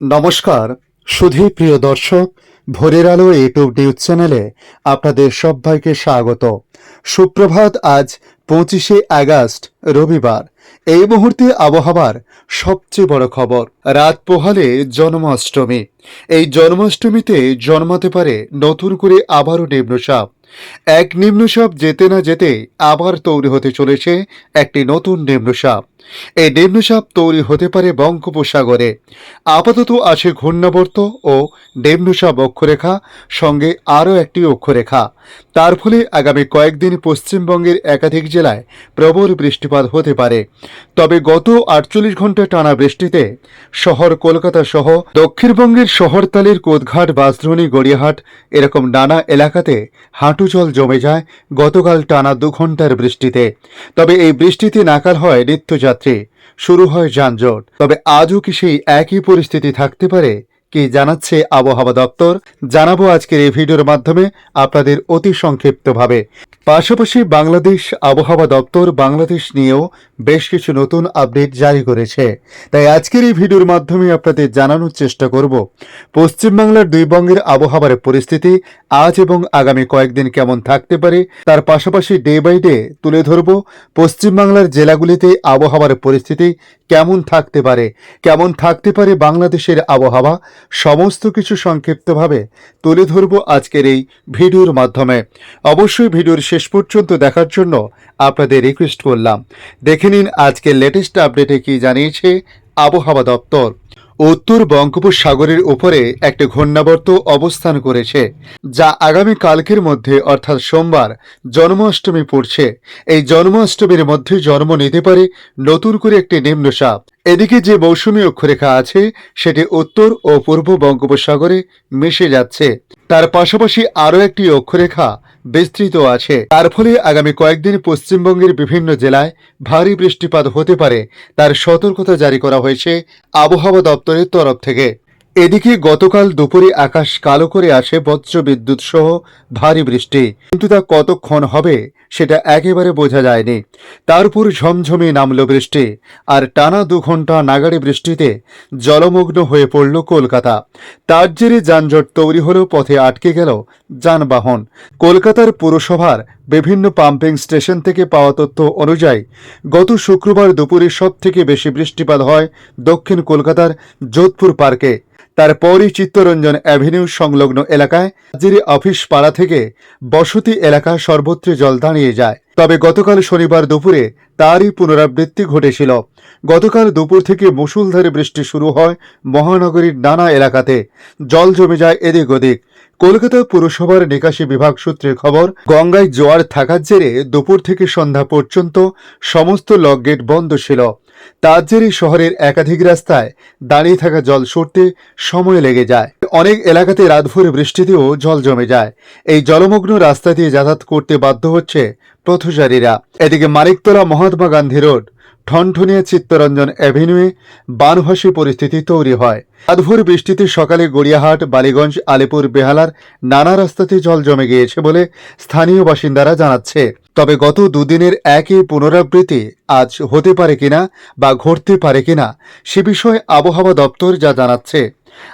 নমস্কার। সুধী প্রিয় দর্শক, ভোরের আলো ইউটিউব নিউজ চ্যানেলে আপনাদের সবাইকে স্বাগত। সুপ্রভাত, আজ পঁচিশে আগস্ট, রবিবার। এই মুহূর্তে আবহাওয়ার সবচেয়ে বড় খবর, রাত পোহালে জন্মাষ্টমী। এই জন্মাষ্টমীতে জন্মাতে পারে নতুন করে আবারও নিম্নচাপ। এক নিম্নচাপ যেতে না যেতে আবার তৈরি হতে চলেছে একটি নতুন নিম্নচাপ। এই নিম্নচাপ তৈরি হতে পারে বঙ্গোপসাগরে। আপাতত আছে ঘূর্ণাবর্ত ও নিম্নচাপ অক্ষরেখা, সঙ্গে আরও একটি অক্ষরেখা। তার ফলে আগামী কয়েকদিন পশ্চিমবঙ্গের একাধিক জেলায় প্রবল বৃষ্টিপাত হতে পারে। তবে গত আটচল্লিশ ঘণ্টা টানা বৃষ্টিতে শহর কলকাতা সহ দক্ষিণবঙ্গের শহরতালির কোদঘাট বাসধনী গড়িয়াহাট এরকম নানা এলাকাতে হাঁটু জল জমে যায় গতকাল টানা দু ঘণ্টার বৃষ্টিতে। তবে এই বৃষ্টিতে নাকাল হয় নিত্যযাত্রী শুরু হয় যানজট। তবে আজও কি সেই একই পরিস্থিতি থাকতে পারে? কি জানাচ্ছে আবহাওয়া দপ্তর? জানাব আজকের এই ভিডিওর মাধ্যমে আপনাদের অতি সংক্ষিপ্তভাবে। পাশাপাশি বাংলাদেশ আবহাওয়া দপ্তর বাংলাদেশ নিয়েও বেশ কিছু নতুন আপডেট জারি করেছে। তাই আজকের এই ভিডিওর মাধ্যমে আপনাদের জানানোর চেষ্টা করব, পশ্চিমবাংলার দুই বঙ্গের আবহাওয়ার পরিস্থিতি আজ এবং আগামী কয়েকদিন কেমন থাকতে পারে, তার পাশাপাশি ডে বাই ডে তুলে ধরব পশ্চিমবাংলার জেলাগুলিতে আবহাওয়ার পরিস্থিতি কেমন থাকতে পারে, কেমন থাকতে পারে বাংলাদেশের আবহাওয়া, সমস্ত কিছু সংক্ষিপ্তভাবে তুলে ধরব আজকের এই ভিডিওর মাধ্যমে। অবশ্যই ভিডিওর শেষ পর্যন্ত দেখার জন্য আপনাদের রিকোয়েস্ট করলাম। দেখে নিন আজকের লেটেস্ট আপডেটে কি জানিয়েছে আবহাওয়া দপ্তর। উত্তর বঙ্গোপসাগরের উপরে একটি ঘূর্ণাবর্ত অবস্থান করেছে, যা আগামী কালকের মধ্যে, অর্থাৎ সোমবার, জন্মাষ্টমী পড়ছে। এই জন্মাষ্টমীর মধ্যে জন্ম নিতে পারে নতুন করে একটি নিম্নচাপ এদিকে যে মৌসুমী অক্ষরেখা আছে, সেটি উত্তর ও পূর্ব বঙ্গোপসাগরে মিশে যাচ্ছে। তার পাশাপাশি আরও একটি অক্ষরেখা বিস্তৃত আছে। তার ফলে আগামী কয়েকদিন পশ্চিমবঙ্গের বিভিন্ন জেলায় ভারী বৃষ্টিপাত হতে পারে। তার সতর্কতা জারি করা হয়েছে আবহাওয়া দপ্তরের তরফ থেকে এদিকে গতকাল দুপুরে আকাশ কালো করে আসে বজ্র বিদ্যুৎ সহ ভারী বৃষ্টি। কিন্তু তা কতক্ষণ হবে সেটা একেবারে বোঝা যায়নি। তারপর ঝমঝমে নামল বৃষ্টি আর টানা দু ঘণ্টা নাগাড়ি বৃষ্টিতে জলমগ্ন হয়ে পড়ল কলকাতা। তার জেরে যানজট তৈরি হলেও পথে আটকে গেল যানবাহন। কলকাতার পুরসভার বিভিন্ন পাম্পিং স্টেশন থেকে পাওয়া তথ্য অনুযায়ী, গত শুক্রবার দুপুরে সব থেকে বেশি বৃষ্টিপাত হয় দক্ষিণ কলকাতার যোধপুর পার্কে। তারপরই চিত্তরঞ্জন অ্যাভিনিউ সংলগ্ন এলাকায় রাজ্যের অফিস পাড়া থেকে বসতি এলাকা সর্বত্র জল দাঁড়িয়ে যায়। তবে গতকাল শনিবার দুপুরে তারই পুনরাবৃত্তি ঘটেছিল। গতকাল দুপুর থেকে মুসুলধারে বৃষ্টি শুরু হয় মহানগরীর নানা এলাকাতে। জল জমে যায় এদিক ওদিক। কলকাতা পুরসভার নিকাশি বিভাগ সূত্রের খবর, গঙ্গায় জোয়ার থাকার জেরে দুপুর থেকে সন্ধ্যা পর্যন্ত সমস্ত লক গেট বন্ধ ছিল। তার জেরে শহরের একাধিক রাস্তায় দাঁড়িয়ে থাকা জল সরতে সময় লেগে যায়। অনেক এলাকাতে রাতভর বৃষ্টিতেও জল জমে যায়। এই জলমগ্ন রাস্তা দিয়ে যাতায়াত করতে বাধ্য হচ্ছে পথচারীরা। এদিকে মানিকতলা মহাত্মা গান্ধী রোড ঠনঠনিয়া চিত্তরঞ্জন অ্যাভিনিউয়ে বানভাসী পরিস্থিতি তৈরি হয়। রাতভর বৃষ্টিতে সকালে গড়িয়াহাট, বালিগঞ্জ, আলিপুর, বেহালার নানা রাস্তাতে জল জমে গিয়েছে বলে স্থানীয় বাসিন্দারা জানাচ্ছে। তবে গত দুদিনের একই পুনরাবৃত্তি আজ হতে পারে কিনা বা ঘটতে পারে কিনা সে বিষয়ে আবহাওয়া দপ্তর যা জানাচ্ছে।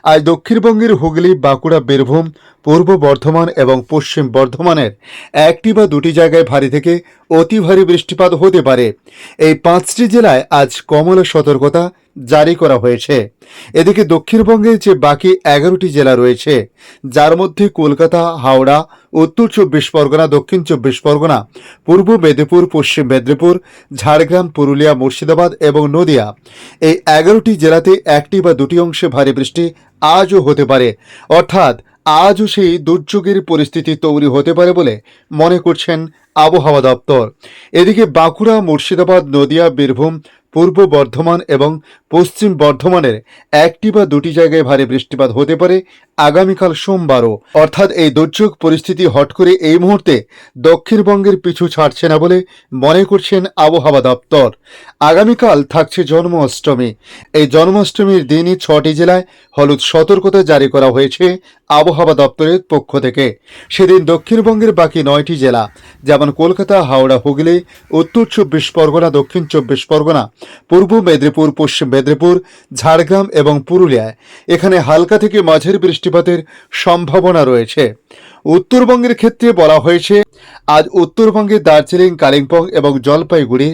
আজ দক্ষিণবঙ্গের হুগলি, বাঁকুড়া, বীরভূম পূর্ব বর্ধমান এবং পশ্চিম বর্ধমানের একটি বা দুটি জায়গায় ভারী থেকে অতি ভারী বৃষ্টিপাত হতে পারে। এই পাঁচটি জেলায় আজ কমলা সতর্কতা জারি করা হয়েছে। এদিকে দক্ষিণবঙ্গের যে বাকি এগারোটি জেলা রয়েছে, যার মধ্যে কলকাতা, হাওড়া, উত্তর চব্বিশ পরগনা, দক্ষিণ চব্বিশ পরগনা, পূর্ব মেদিনীপুর, পশ্চিম মেদিনীপুর, ঝাড়গ্রাম, পুরুলিয়া, মুর্শিদাবাদ এবং নদিয়া, এই এগারোটি জেলাতে একটি বা দুটি অংশে ভারী বৃষ্টি আজও হতে পারে। অর্থাৎ আজও সেই দুর্যোগের পরিস্থিতি তৈরি হতে পারে বলে মনে করছেন আবহাওয়া দপ্তর। এদিকে বাঁকুড়া, মুর্শিদাবাদ, নদিয়া, বীরভূম পূর্ব বর্ধমান এবং পশ্চিম বর্ধমানের একটি বা দুটি জায়গায় ভারী বৃষ্টিপাত হতে পারে আগামীকাল সোমবারও। অর্থাৎ এই দুর্যোগ পরিস্থিতি হট করে এই মুহূর্তে দক্ষিণবঙ্গের পিছু ছাড়ছে না বলে মনে করছেন আবহাওয়া দপ্তর। আগামীকাল থাকছে জন্মাষ্টমী। এই জন্মাষ্টমীর দিনই ছটি জেলায় হলুদ সতর্কতা জারি করা হয়েছে আবহাওয়া দপ্তরের পক্ষ থেকে। সেদিন দক্ষিণবঙ্গের বাকি নয়টি জেলা, যেমন কলকাতা, হাওড়া, হুগলি, উত্তর চব্বিশ পরগনা, দক্ষিণ চব্বিশ পরগনা পূর্ব মেদিনীপুর, পশ্চিম মেদিনীপুর, ঝাড়গ্রাম এবং পুরুলিয়ায়। এখানে হালকা থেকে মাঝের বৃষ্টিপাতের সম্ভাবনা রয়েছে। উত্তরবঙ্গের ক্ষেত্রে বলা হয়েছে, আজ উত্তরবঙ্গের দার্জিলিং, কালিম্পং এবং জলপাইগুড়ি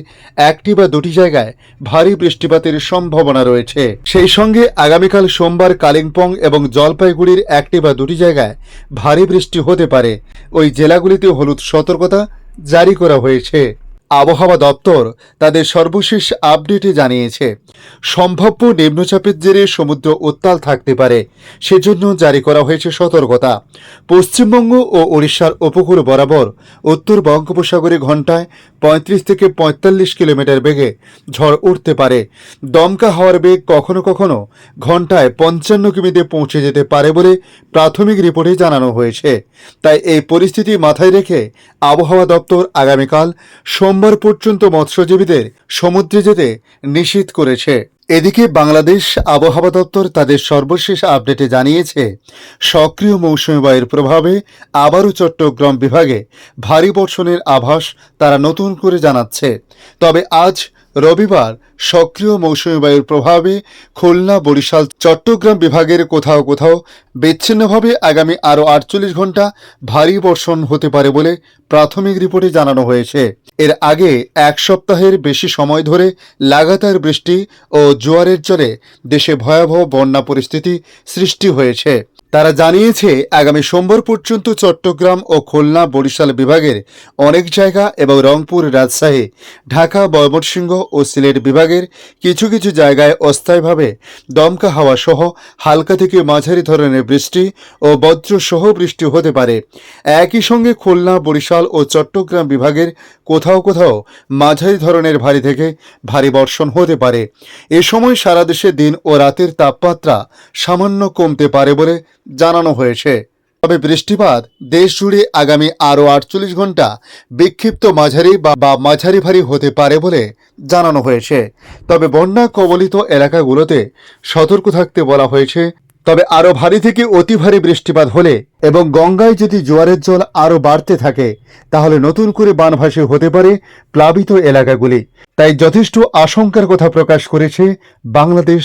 একটি বা দুটি জায়গায় ভারী বৃষ্টিপাতের সম্ভাবনা রয়েছে। সেই সঙ্গে আগামীকাল সোমবার কালিম্পং এবং জলপাইগুড়ির একটি বা দুটি জায়গায় ভারী বৃষ্টি হতে পারে। ওই জেলাগুলিতে হলুদ সতর্কতা জারি করা হয়েছে। আবহাওয়া দপ্তর তাদের সর্বশেষ আপডেটে জানিয়েছে, সম্ভাব্য নিম্নচাপের জেরে সমুদ্র উত্তাল থাকতে পারে, সেজন্য জারি করা হয়েছে সতর্কতা। পশ্চিমবঙ্গ ও উড়িষ্যার উপকূল বরাবর উত্তর বঙ্গোপসাগরে ঘন্টায় পঁয়ত্রিশ থেকে পঁয়তাল্লিশ কিলোমিটার বেগে ঝড় উঠতে পারে। দমকা হওয়ার বেগ কখনো কখনো ঘন্টায় পঞ্চান্ন কিমিতে পৌঁছে যেতে পারে বলে প্রাথমিক রিপোর্টে জানানো হয়েছে। তাই এই পরিস্থিতি মাথায় রেখে আবহাওয়া দপ্তর আগামীকাল সোমবার পর্যন্ত মৎস্যজীবীদের সমুদ্রে যেতে নিষিদ্ধ করেছে। এদিকে বাংলাদেশ আবহাওয়া দপ্তর তাদের সর্বশেষ আপডেটে জানিয়েছে, সক্রিয় মৌসুমি বায়ুর প্রভাবে আবারও চট্টগ্রাম বিভাগে ভারী বর্ষণের আভাস তারা নতুন করে জানাচ্ছে। তবে আজ রবিবার সক্রিয় মৌসুমী বায়ুর প্রভাবে খুলনা, বরিশাল, চট্টগ্রাম বিভাগের কোথাও কোথাও বিচ্ছিন্নভাবে আগামী আরও আটচল্লিশ ঘণ্টা ভারী বর্ষণ হতে পারে বলে প্রাথমিক রিপোর্টে জানানো হয়েছে। এর আগে এক সপ্তাহের বেশি সময় ধরে লাগাতার বৃষ্টি ও জোয়ারের জলে দেশে ভয়াবহ বন্যা পরিস্থিতি সৃষ্টি হয়েছে। তারা জানিয়েছে, আগামী সোমবার পর্যন্ত চট্টগ্রাম ও খুলনা বরিশাল বিভাগের অনেক জায়গা এবং রংপুর রাজশাহী, ঢাকা, ময়মনসিংহ ও সিলেট বিভাগের কিছু কিছু জায়গায় অস্থায়ীভাবে দমকা হাওয়া সহ হালকা থেকে মাঝারি ধরনের বৃষ্টি ও বজ্র সহ বৃষ্টি হতে পারে। একই সঙ্গে খুলনা, বরিশাল ও চট্টগ্রাম বিভাগের কোথাও কোথাও মাঝারি ধরনের ভারী থেকে ভারী বর্ষণ হতে পারে। এ সময় সারা দেশে দিন ও রাতের তাপমাত্রা সামান্য কমতে পারে বলে জানানো হয়েছে। তবে বৃষ্টিপাত দেশ জুড়ে আগামী আরও আটচল্লিশ ঘণ্টা বিক্ষিপ্ত মাঝারি বা মাঝারি ভারী হতে পারে বলে জানানো হয়েছে। তবে বন্যা কবলিত এলাকাগুলোতে সতর্ক থাকতে বলা হয়েছে। তবে আরও ভারী থেকে অতি ভারী বৃষ্টিপাত হলে এবং গঙ্গায় যদি জোয়ারের জল আরও বাড়তে থাকে, তাহলে নতুন করে বানভাসী হতে পারে প্লাবিত এলাকাগুলি। তাই যথেষ্ট আশঙ্কার কথা প্রকাশ করেছে বাংলাদেশ